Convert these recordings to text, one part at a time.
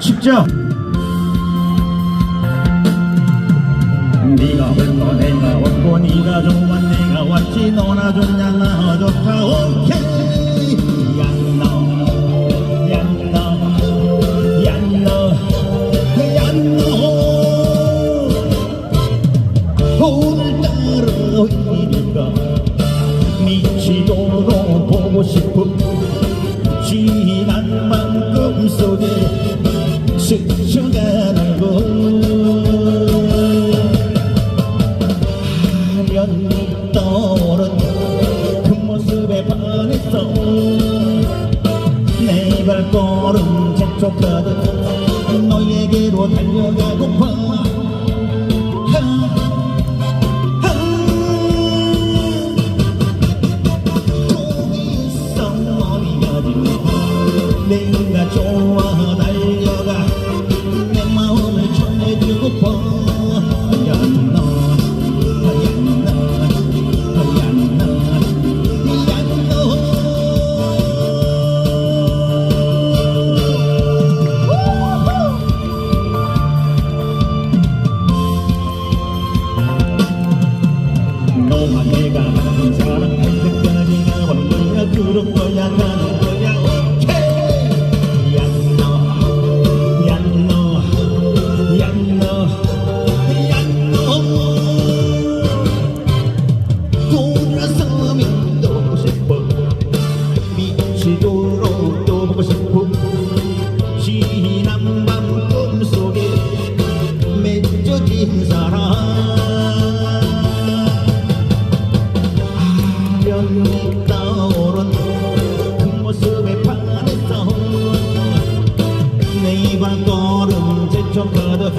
쉽죠? 네가 흘러 내가 왔고 네가 좋아 내가 왔지. 너나 좋냐 나 좋다 오케이 미치도록 보고 싶은 지난 만큼 속에 발걸음 재촉하듯 너에게로 달려가고파 하, 하. 거기서 어디가지 내가 좋아 달려 너와 내가 하는 사랑할 때까지 나올 거야 그런 거야 가는 거야 미치도 내 발걸음 재촉하듯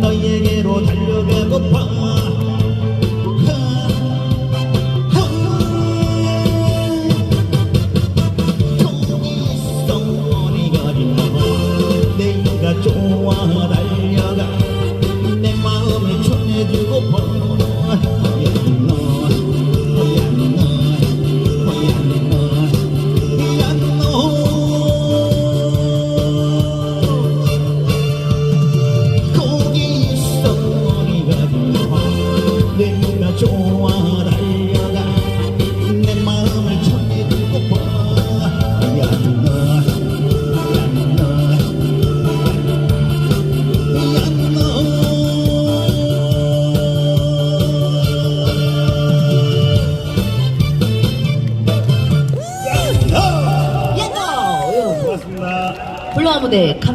너에게로 달려가고파. 좋아 달려가. 내 마음을 전해주고 アームで